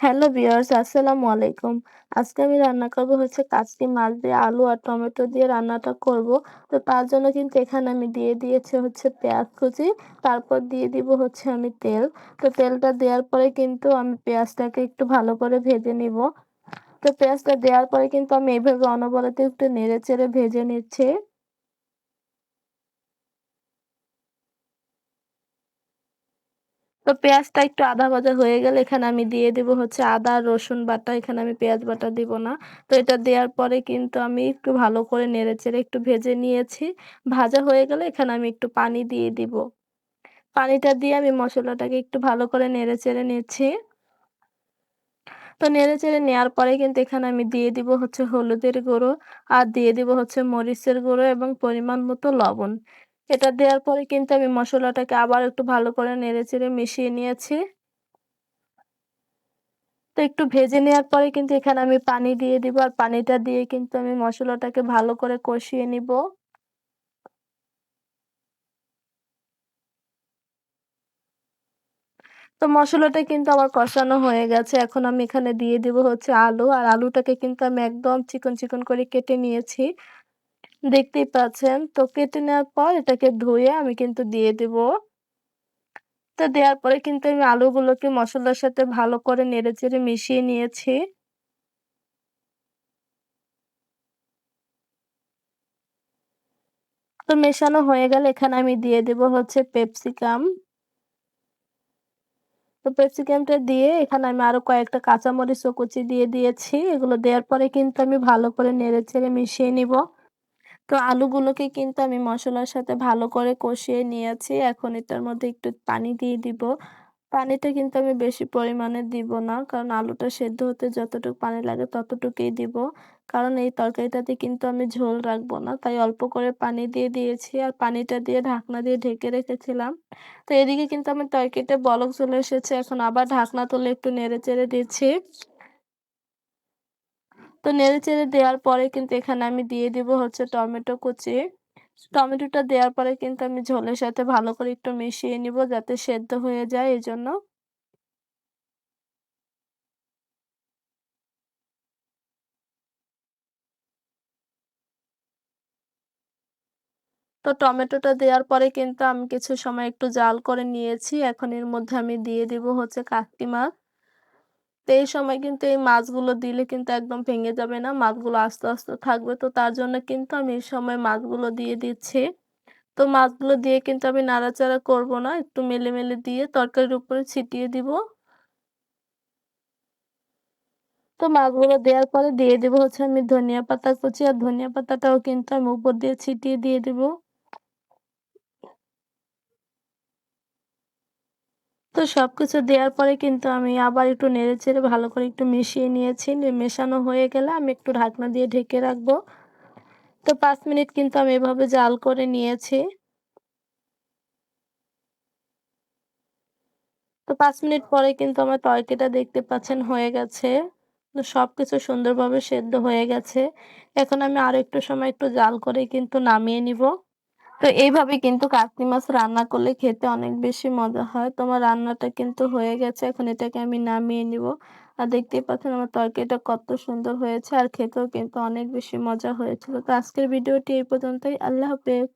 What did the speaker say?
Hello viewers, আসসালামু আলাইকুম। আজকে আমি রান্না করব হচ্ছে কাচকি মাছ দিয়ে আলু আর টমেটো দিয়ে রান্নাটা করব। তো তার জন্য কিন্তু এখানে আমি দিয়ে দিয়েছি হচ্ছে পেঁয়াজ কুচি, তারপর দিয়ে দিব হচ্ছে আমি তেল। তো তেলটা দেওয়ার পরে কিন্তু আমি পেঁয়াজটাকে একটু ভালো করে ভেজে নিব। তো পেঁয়াজটা দেওয়ার পরে কিন্তু আমি এইভাবে অনবরত একটু নেড়ে চেড়ে ভেজে নিচ্ছি। তো পেঁয়াজটা একটু আধা ভাজা হয়ে গেলে এখানে আমি দিয়ে দিব হচ্ছে আদা, রসুন বাটা, এখানে আমি পেঁয়াজ বাটা দিব না। তো এটা দেওয়ার পরে কিন্তু আমি একটু ভালো করে নেড়ে চেড়ে একটু ভেজে নিয়েছি। ভাজা হয়ে গেলে এখানে আমি একটু পানি দিয়ে দিব। পানিটা দিয়ে আমি মশলাটাকে একটু ভালো করে নেড়ে চেড়ে নিচ্ছি। তো নেড়ে চেড়ে নেওয়ার পরে কিন্তু এখানে আমি দিয়ে দিব হচ্ছে হলুদের গুঁড়ো আর দিয়ে দিব হচ্ছে মরিচের গুঁড়ো এবং পরিমাণ মতো লবণ। এটা দেওয়ার পরে কিন্তু আমি মশলাটাকে আবার একটু ভালো করে নেড়ে চেড়ে মিশিয়ে নিয়েছি। তো একটু ভেজে নেওয়ার পরে কিন্তু এখানে আমি পানি দিয়ে দিব আর পানিটা দিয়ে কিন্তু আমি মশলাটাকে ভালো করে কষিয়ে নিব। তো মশলাটা কিন্তু আমার কষানো হয়ে গেছে। এখন আমি এখানে দিয়ে দিব হচ্ছে আলু। আর আলুটাকে কিন্তু আমি একদম চিকন চিকন করে কেটে নিয়েছি। দেখতেই পাচ্ছেন। তো কেটে নেওয়ার পর এটাকে ধুয়ে আমি কিন্তু দিয়ে দেব। তো দেওয়ার পরে কিন্তু আমি আলুগুলোকে মশলার সাথে ভালো করে নেড়ে চেড়ে মিশিয়ে নিয়েছি। তো মেশানো হয়ে গেলে এখানে আমি দিয়ে দেব হচ্ছে পেপসিকাম। তো ক্যাপ্সিকামটা দিয়ে এখানে আমি আরও কয়েকটা কাঁচামরিচ ও কুচি দিয়ে দিয়েছি। এগুলো দেওয়ার পরে কিন্তু আমি ভালো করে নেড়ে চেড়ে মিশিয়ে নিব। তো আলুগুলোকে কিন্তু আমি মশলার সাথে ভালো করে কষিয়ে নিয়েছি। এখন এটার মধ্যে একটু পানি দিয়ে দিব। পানিটা কিন্তু আমি বেশি পরিমাণে দিব না, কারণ আলুটা সেদ্ধ হতে যতটুকু পানি লাগে ততটুকুই দিব। কারণ এই তরকারিটাতে কিন্তু আমি ঝোল রাখব না, তাই অল্প করে পানি দিয়ে দিয়েছি আর পানিটা দিয়ে ঢাকনা দিয়ে ঢেকে রেখেছিলাম। তো এদিকে কিন্তু আমার তরকারিটা বলক চলে এসেছে, এখন আবার ঢাকনা তুলে একটু নেড়ে চেড়ে দিচ্ছি। তো নেড়ে চেড়ে দেওয়ার পরে কিন্তু এখানে আমি দিয়ে দিব হচ্ছে টমেটো কুচি। টমেটোটা দেওয়ার পরে কিন্তু আমি ঝোলের সাথে ভালো করে একটু মিশিয়ে নিব যাতে সেদ্ধ হয়ে যায় এই জন্য তো টমেটোটা দেওয়ার পরে কিন্তু আমি কিছু সময় একটু জাল করে নিয়েছি। এখন এর মধ্যে আমি দিয়ে দিব হচ্ছে কাকি মাছ তো এই সময় কিন্তু এই মাছগুলো দিলে কিন্তু একদম ভেঙে যাবে না, মাছগুলো আস্তে আস্তে থাকবে। তো তার জন্য কিন্তু আমি এই সময় মাছগুলো দিয়ে দিচ্ছি। তো মাছগুলো দিয়ে কিন্তু আমি নাড়াচাড়া করব না, একটু মেলে মেলে দিয়ে তরকারির উপরে ছিটিয়ে দিব। তো মাছগুলো দেওয়ার পরে দিয়ে দেবো হচ্ছে আমি ধনিয়া পাতা কুচি, আর ধনিয়া পাতাটাও কিন্তু আমি উপর দিয়ে ছিটিয়ে দিয়ে দেবো। তো সবকিছু দেওয়ার পরে কিন্তু আমি আবার একটু নেড়ে চেড়ে ভালো করে একটু মিশিয়ে নিয়েছি। মেশানো হয়ে গেলে আমি একটু ঢাকনা দিয়ে ঢেকে রাখব। তো পাঁচ মিনিট কিন্তু আমি এভাবে জাল করে নিয়েছি। তো পাঁচ মিনিট পরে কিন্তু আমার তরকারিটা দেখতে পাচ্ছেন হয়ে গেছে। তো সব কিছু সুন্দরভাবে সেদ্ধ হয়ে গেছে। এখন আমি আরও একটু সময় একটু জাল করে কিন্তু নামিয়ে নিব। তো এইভাবে কিন্তু কাতলি মাছ রান্না করলে খেতে অনেক বেশি মজা হয়। তোমার রান্নাটা কিন্তু হয়ে গেছে, এখন এটাকে আমি নামিয়ে নিব। আর দেখতেই পাচ্ছেন আমার তরকারিটা কত সুন্দর হয়েছে আর খেতেও কিন্তু অনেক বেশি মজা হয়েছিল। তো আজকের ভিডিওটি এই পর্যন্তই। আল্লাহ হাফেজ।